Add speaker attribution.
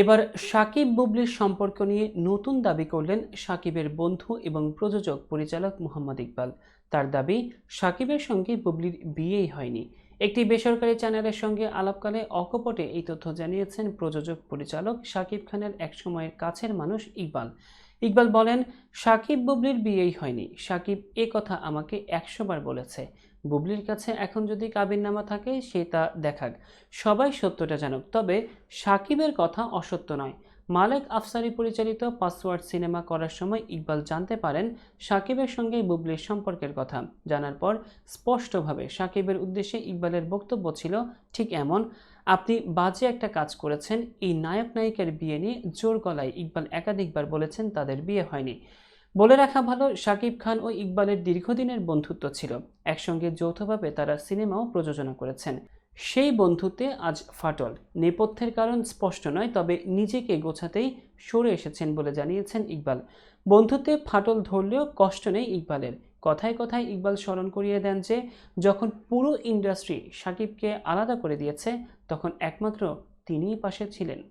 Speaker 1: এবার সাকিব বুবলির সম্পর্ক নিয়ে নতুন দাবি করলেন সাকিবের বন্ধু এবং প্রযোজক পরিচালক মোহাম্মদ ইকবাল। তার দাবি, সাকিবের সঙ্গে বুবলির বিয়েই হয়নি। একটি বেসরকারি চ্যানেলের সঙ্গে আলাপকালে অকপটে এই তথ্য জানিয়েছেন প্রযোজক পরিচালক সাকিব খানের একসময়ের কাছের মানুষ ইকবাল। ইকবাল বলেন, সাকিব বুবলির বিয়েই হয়নি। সাকিব এ কথা আমাকে একশোবার বলেছে। বুবলির কাছে এখন যদি কাবিননামা থাকে সে তা দেখাক। সবাই সত্যটা জানুক। তবে সাকিবের কথা অসত্য নয়। মালেক আফসারি পরিচালিত পাসওয়ার্ড সিনেমা করার সময় ইকবাল জানতে পারেন সাকিবের সঙ্গে বুবলির সম্পর্কের কথা। জানার পর স্পষ্টভাবে সাকিবের উদ্দেশ্যে ইকবালের বক্তব্য ছিল, ঠিক এমন, আপনি বাজে একটা কাজ করেছেন, এই নায়ক নায়িকার বিয়ে নিয়ে জোর গলায় ইকবাল একাধিকবার বলেছেন তাদের বিয়ে হয়নি। বলে রাখা ভালো শাকিব খান ও ইকবালের দীর্ঘদিনের বন্ধুত্ব ছিল। একসঙ্গে যৌথভাবে তারা সিনেমাও প্রযোজনা করেছেন। সেই বন্ধুতে আজ ফাটল। নেপথ্যের কারণ স্পষ্ট নয়, তবে নিজেকে গোছাতেই সরে এসেছেন বলে জানিয়েছেন ইকবাল। বন্ধুত্বে ফাটল ধরলেও কষ্ট নেই ইকবালের। কথায় কথায় ইকবাল স্মরণ করিয়ে দেন যে, যখন পুরো ইন্ডাস্ট্রি সাকিবকে আলাদা করে দিয়েছে, তখন একমাত্র তিনিই পাশে ছিলেন।